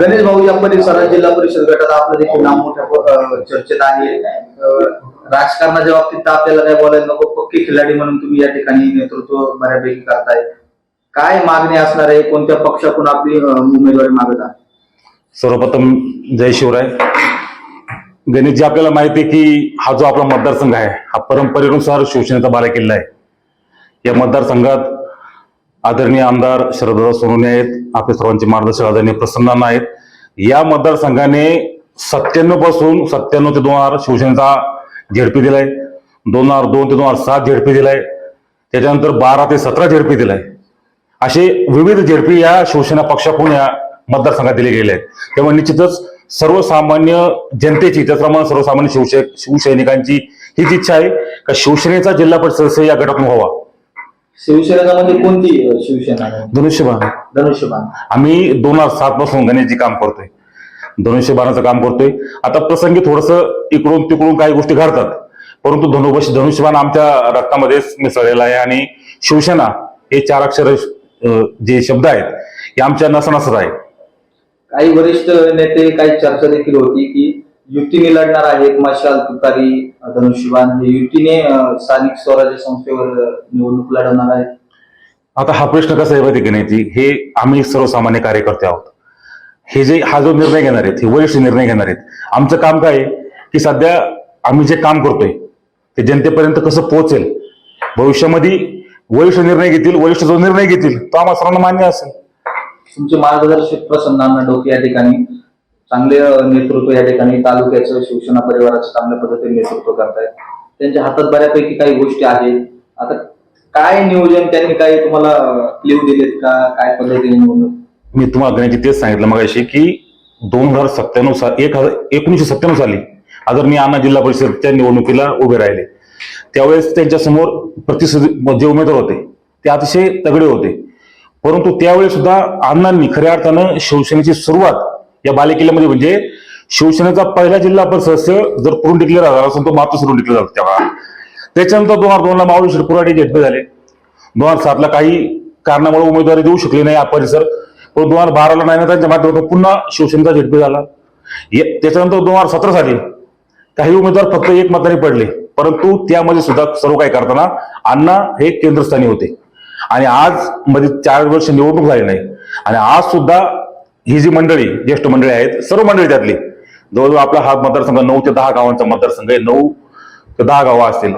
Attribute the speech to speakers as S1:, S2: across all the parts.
S1: गणेश भाऊ या परिसरात जिल्हा परिषद गटात आपलं देखील नाव मोठ्या चर्चेत आहे. राजकारणाच्या बाबतीत तर आपल्याला काय बोलायला नको पक्के खिलाडी म्हणून तुम्ही या ठिकाणी नेतृत्व बऱ्यापैकी करताय. काय मागणी असणार आहे? कोणत्या पक्षातून आपली उमेदवारी मागत आहे
S2: सर्वप्रथम जय शिवराय. गणेशजी आपल्याला माहिती आहे की हा जो आपला मतदारसंघ आहे हा परंपरेनुसार शिवसेनेचा बालेकिल्ला आहे. या मतदारसंघात आदरणीय आमदार शरददादा सोनवणे आहेत. आपले सर्वांचे मार्गदर्शक आदरणीय प्रसन्नांना आहेत. या मतदारसंघाने सत्त्याण्णवपासून सत्त्याण्णव ते दोन हजार शिवसेनेचा झेडपी दिलाय. दोन हजार दोन ते दोन हजार सात झेडपी दिलाय. त्याच्यानंतर बारा ते सतरा झेडपी दिलाय. असे विविध झेडपी या शिवसेना पक्षाकडून या मतदारसंघात दिले गेले आहेत. त्यामुळे निश्चितच सर्वसामान्य जनतेची त्याचप्रमाणे सर्वसामान्य शिवसे शिवसैनिकांची हीच इच्छा आहे का शिवसेनेचा जिल्हा परिषद या गटातून व्हावा?
S1: शिवसेनेचा म्हणजे कोणती अं, शिवसेना आहे?
S2: धनुष्यबाण.
S1: धनुष्यबाण.
S2: आम्ही दोन हजार सात पासून गणेशजी काम करतोय. धनुष्यबाणाचं काम करतोय. आता प्रसंगी थोडस इकडून तिकडून काही गोष्टी घडतात. परंतु धनुष धनुष्यबाण आमच्या रक्तामध्येच मिसळलेला आहे आणि शिवसेना हे चार अक्षर अं, जे शब्द आहेत हे आमच्या नसनसत आहे
S1: काही वरिष्ठ नेते काही चर्चा देखील होती की युतीने लढणार आहेत मशाल तुतारी धनुष्यबाण हे युतीने स्थानिक स्वराज्य संस्थेवर निवडणूक लढवणार आहेत
S2: आता हा प्रश्न कसा आहे माहिती की नाही जी? हे आम्ही सर्वसामान्य कार्यकर्ते आहोत. हे जे हा जो निर्णय घेणार आहेत हे वरिष्ठ निर्णय घेणार आहेत आमचं काम काय आहे की सध्या आम्ही जे काम करतोय ते जनतेपर्यंत कसं पोहोचेल? भविष्यामध्ये वरिष्ठ निर्णय घेतील वरिष्ठ जो निर्णय घेतील तो आम्हाला सर्वांना मान्य असेल.
S1: तुमचे मार्गदर्शक प्रसन्न डोके या ठिकाणी. चांगले नेतृत्व या ठिकाणी तालुक्याचं शिवसेना परिवाराचं चांगल्या पद्धतीने नेतृत्व करतायत. त्यांच्या हातात बऱ्यापैकी काही गोष्टी आहेत. आता काय नियोजन त्यांनी काही तुम्हाला क्लिव दिलेत का? काय पद्धतीने निवडणूक?
S2: मी तुम्हाला अग्रण्याची तेच सांगितलं मग की दोन हजार सत्त्याण्णव साल एक हजार एकोणीसशे सत्त्याण्णव साली आदरणीय अण्णा जिल्हा परिषदच्या निवडणुकीला उभे राहिले. त्यावेळेस त्यांच्यासमोर प्रतिस्पर्धी जे उमेदवार होते ते अतिशय तगडे होते. परंतु त्यावेळेस सुद्धा अण्णांनी खऱ्या अर्थानं शिवसेनेची सुरुवात या बालेकिल्ल्यामध्ये म्हणजे शिवसेनेचा पहिला जिल्हा परिषद सदस्य जर पुरून डिक्लेअर झाला असून तो मातोश्री करून डिक्लेअर झाला तेव्हा त्याच्यानंतर दोन हजार दोनला माऊली शिरपुराटे झेडपे झाले. दोन हजार सातला काही कारणामुळे उमेदवारी देऊ शकले नाही हा परिसर. पण दोन हजार बाराला नायनाथांच्या माध्यमातून पुन्हा शिवसेनेचा झेडपी झाला. त्याच्यानंतर दोन हजार सतरा साली काही उमेदवार फक्त एक मताने पडले. परंतु त्यामध्ये सुद्धा सर्व काही करताना अण्णा हे केंद्रस्थानी होते. आणि आज मध्ये चार वर्ष निवडणूक झाली नाही. आणि आज सुद्धा ही जी मंडळी ज्येष्ठ मंडळी आहेत सर्व मंडळी त्यातली. जवळजवळ आपला हा मतदारसंघ नऊ ते दहा गावांचा मतदारसंघ आहे नऊ ते दहा गावं असतील.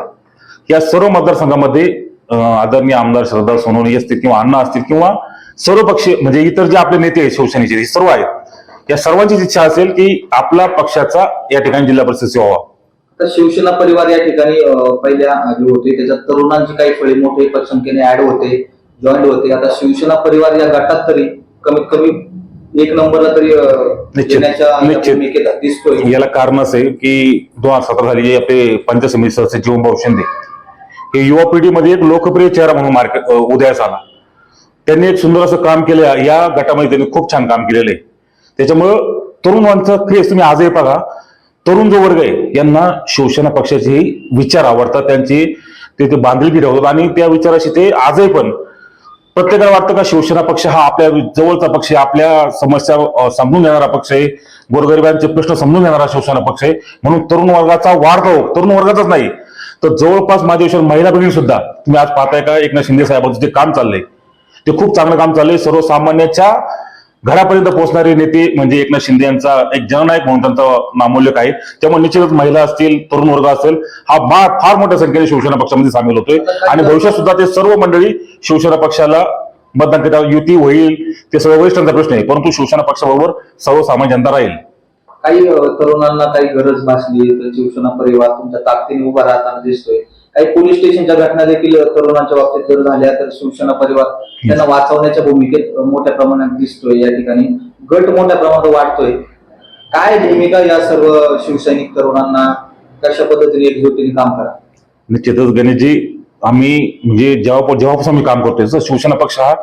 S2: या सर्व मतदारसंघामध्ये आदरणीय आमदार श्रद्धा सोनवणे असतील किंवा अण्णा असतील किंवा सर्व पक्ष म्हणजे इतर जे आपले नेते आहेत शिवसेनेचे हे सर्व आहेत. या सर्वांचीच इच्छा असेल की आपला पक्षाचा या ठिकाणी जिल्हा परिषद व्हावा.
S1: तर शिवसेना परिवार या ठिकाणी पहिल्या जे होते. त्याच्यात तरुणांची काही फळी मोठे पटसंख्येने ऍड होते जॉईंट होते. आता शिवसेना परिवार या गटात तरी कमीत कमी एक नंबरला तरी
S2: निश्चित,
S1: दिसतोय.
S2: याला कारण असं आहे की दोन हजार सतरा साली जे आपले पंचायत समिती सदस्य जीवनभाऊ शिंदे हे युवा पिढीमध्ये एक लोकप्रिय चेहरा म्हणून मार्केट उदयास आला. त्यांनी एक सुंदर असं काम केलं या गटामध्ये त्यांनी खूप छान काम केलेलं आहे. त्याच्यामुळं तरुणांचं क्रेज तुम्ही आजही बघा तरुण जो वर्ग आहे यांना शिवसेना पक्षाचे विचार आवडतात. त्यांची ते ते बांधिलकी ठेवतात. आणि त्या विचाराशी ते आजही पण प्रत्येकाला वाटतं का शिवसेना पक्ष हा आपल्या जवळचा पक्ष आहे आपल्या समस्या समजून घेणारा पक्ष आहे गोरगरिबांचे प्रश्न समजून घेणारा शिवसेना पक्ष आहे म्हणून तरुण वर्गाचा वाढतो तरुण वर्गाचाच नाही. तर जवळपास माझ्या महिला पिढी सुद्धा तुम्ही आज पाहताय का एकनाथ शिंदे साहेबांचं जे काम चाललंय ते खूप चांगलं काम चाललंय. सर्वसामान्याच्या घरापर्यंत पोहोचणारे नेते म्हणजे एकनाथ शिंदे यांचा एक जननायक म्हणून त्यांचं नामोल्लेख आहे. त्यामुळे निश्चितच महिला असतील तरुण वर्ग असेल हा भाग फार मोठ्या संख्येने शिवसेना पक्षामध्ये सामील होतोय. आणि भविष्यात सुद्धा ते सर्व मंडळी शिवसेना पक्षाला मतदान करता युती होईल ते सर्व वरिष्ठांचा प्रश्न आहे. परंतु शिवसेना पक्षाबरोबर सर्वसामान्य जनता राहील.
S1: काही तरुणांना काही गरज भासली तर शिवसेना परिवार तुमच्या ताकदीने उभा राहताना दिसतोय. काही पोलीस स्टेशनच्या घटना देखील तरुणांच्या बाबतीत जर झाल्या तर शिवसेना परिवार त्यांना वाचवण्याच्या भूमिकेत मोठ्या प्रमाणात दिसतोय. या ठिकाणी गट मोठ्या प्रमाणात वाढतोय. काय भूमिका या सर्व शिवसैनिक तरुणांना? कशा पद्धतीने एकजुटीने काम करा?
S2: निश्चितच गणेशजी आम्ही म्हणजे जेव्हा जेव्हापासून आम्ही काम करतोय तर शिवसेना पक्ष हा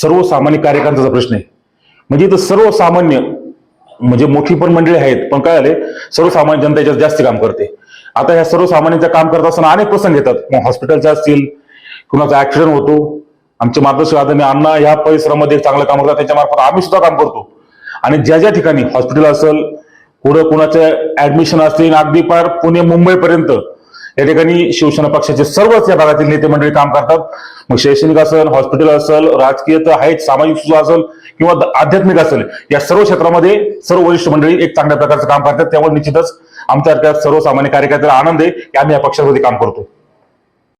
S2: सर्वसामान्य कार्यकर्त्याचा प्रश्न आहे. म्हणजे इथं सर्वसामान्य म्हणजे मोठी पण मंडळी आहेत पण काय आले सर्वसामान्य जनता याच्यात जास्त काम करते. आता ह्या सर्वसामान्यांचं काम करत असताना अनेक प्रसंग येतात. मग हॉस्पिटलचे असतील कुणाचा ऍक्सिडेंट होतो आमचे मार्गदर्शक आदरणीय अण्णा ह्या परिसरामध्ये चांगलं काम करतात त्यांच्या मार्फत आम्ही सुद्धा काम करतो. आणि ज्या ज्या ठिकाणी हॉस्पिटल असेल कुठं कुणाचं ऍडमिशन असतील अगदी पार पुणे मुंबईपर्यंत या ठिकाणी शिवसेना पक्षाचे सर्वच या भागातील नेते मंडळी काम करतात. मग शैक्षणिक असेल हॉस्पिटल असेल राजकीय तर आहेच सामाजिक सुद्धा असेल किंवा आध्यात्मिक असेल या सर्व क्षेत्रामध्ये सर्व वरिष्ठ मंडळी एक चांगल्या प्रकारचं काम करतात. त्यामुळे निश्चितच आमच्या सर्वसामान्य कार्यकर्त्याला आनंद आहे की आम्ही या पक्षामध्ये काम करतो